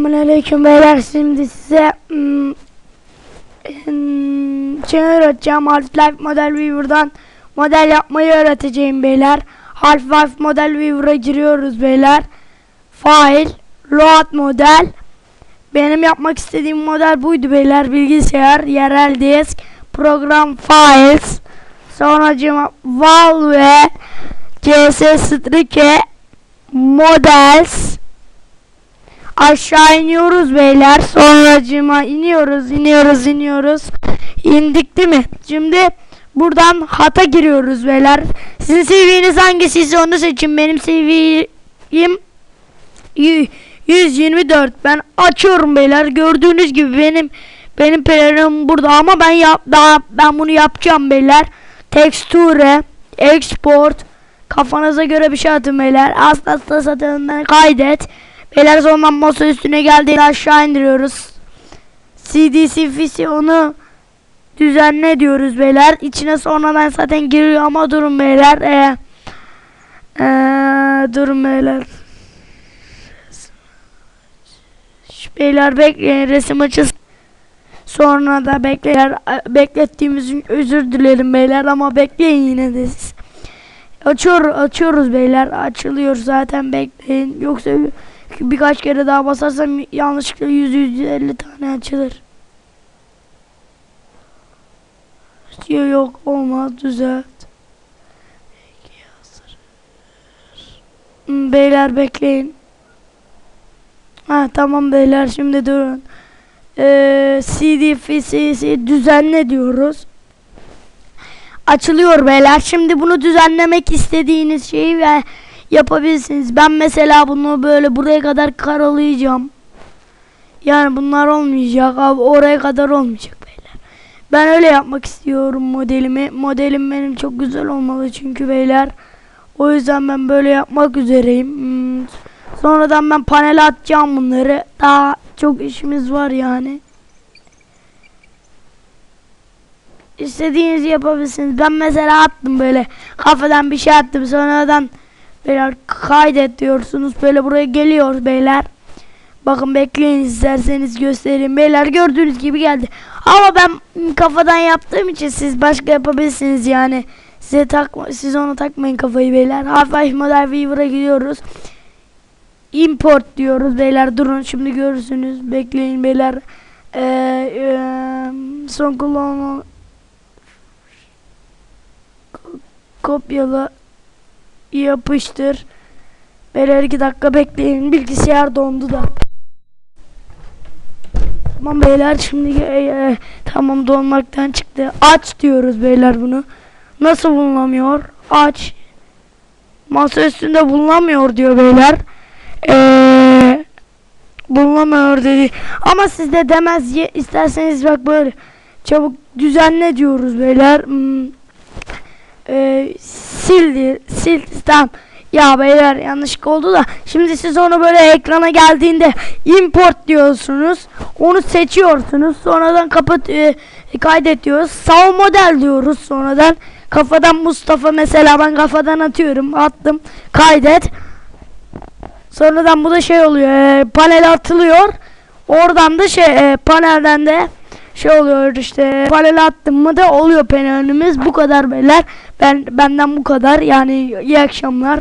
Selamünaleyküm beyler. Şimdi size hmm, hmm, şey öğreteceğim Half-Life Model Viewer'dan model yapmayı öğreteceğim beyler. Half-Life Model Viewer'a giriyoruz beyler. File Load Model. Benim yapmak istediğim model buydu beyler. Bilgisayar yerel disk program files. Sonracıma Valve CS Strike Models Aşağı iniyoruz beyler. Sonracıma iniyoruz, iniyoruz, iniyoruz. İndik değil mi? Şimdi buradan hata giriyoruz beyler. Sizin CV'niz hangisiyse onu seçin. Benim y- 124. Ben açıyorum beyler. Gördüğünüz gibi benim benim planım burada ama ben yap daha ben bunu yapacağım beyler. Texture, export kafanıza göre bir şey atın beyler. Asla asla satın kaydet. Beyler sondan masa üstüne geldiğinde aşağı indiriyoruz. CDCFC onu düzenle diyoruz beyler. İçine sonradan zaten giriyor ama durun beyler. Ee, ee, durun beyler. Beyler bekleyin resim açılsın. Sonra da bekleyer beklettiğimiz için özür dilerim beyler ama bekleyin yine de siz. Açıyor, açıyoruz beyler. Açılıyor zaten bekleyin. Yoksa birkaç kere daha basarsam yanlışlıkla 100-150 tane açılır. Diyor yok olmaz düzelt. Hmm, Beyler bekleyin. Ha tamam beyler şimdi durun. Ee, CD FCC düzenle diyoruz. Açılıyor beyler. Şimdi bunu düzenlemek istediğiniz şeyi ve yapabilirsiniz. Ben mesela bunu böyle buraya kadar karalayacağım. Yani bunlar olmayacak abi oraya kadar olmayacak beyler. Ben öyle yapmak istiyorum modelimi. Modelim benim çok güzel olmalı çünkü beyler. O yüzden ben böyle yapmak üzereyim. Hmm. Sonradan ben panele atacağım bunları. Daha çok işimiz var yani. İstediğinizi yapabilirsiniz. Ben mesela attım böyle kafadan bir şey attım sonradan beyler kaydet diyorsunuz. Böyle buraya geliyor beyler. Bakın bekleyin isterseniz göstereyim. Beyler gördüğünüz gibi geldi. Ama ben kafadan yaptığım için siz başka yapabilirsiniz yani. Size takma, siz onu takmayın kafayı beyler. Half-Life Model Viewer'a gidiyoruz. Import diyoruz beyler. Durun şimdi görürsünüz. Bekleyin beyler. Ee, e, son kullanma kopyala yapıştır. Beyler iki dakika bekleyin. Bilgisayar dondu da. Tamam beyler şimdi e, e, tamam donmaktan çıktı. Aç diyoruz beyler bunu. Nasıl bulunamıyor? Aç. Masa üstünde bulunamıyor diyor beyler. Eee bulunamıyor dedi. Ama siz de demez ye, isterseniz bak böyle çabuk düzenle diyoruz beyler. Hmm. Eee sildi. Sil tamam. Ya beyler yanlışlık oldu da şimdi siz onu böyle ekrana geldiğinde import diyorsunuz. Onu seçiyorsunuz. Sonradan kapat e, kaydet diyoruz. Sağ model diyoruz sonradan. Kafadan Mustafa mesela ben kafadan atıyorum. Attım. Kaydet. Sonradan bu da şey oluyor. E, panel atılıyor. Oradan da şey e, panelden de şey oluyor işte panel attım mı da oluyor panelimiz bu kadar beyler. Ben benden bu kadar. Yani iyi akşamlar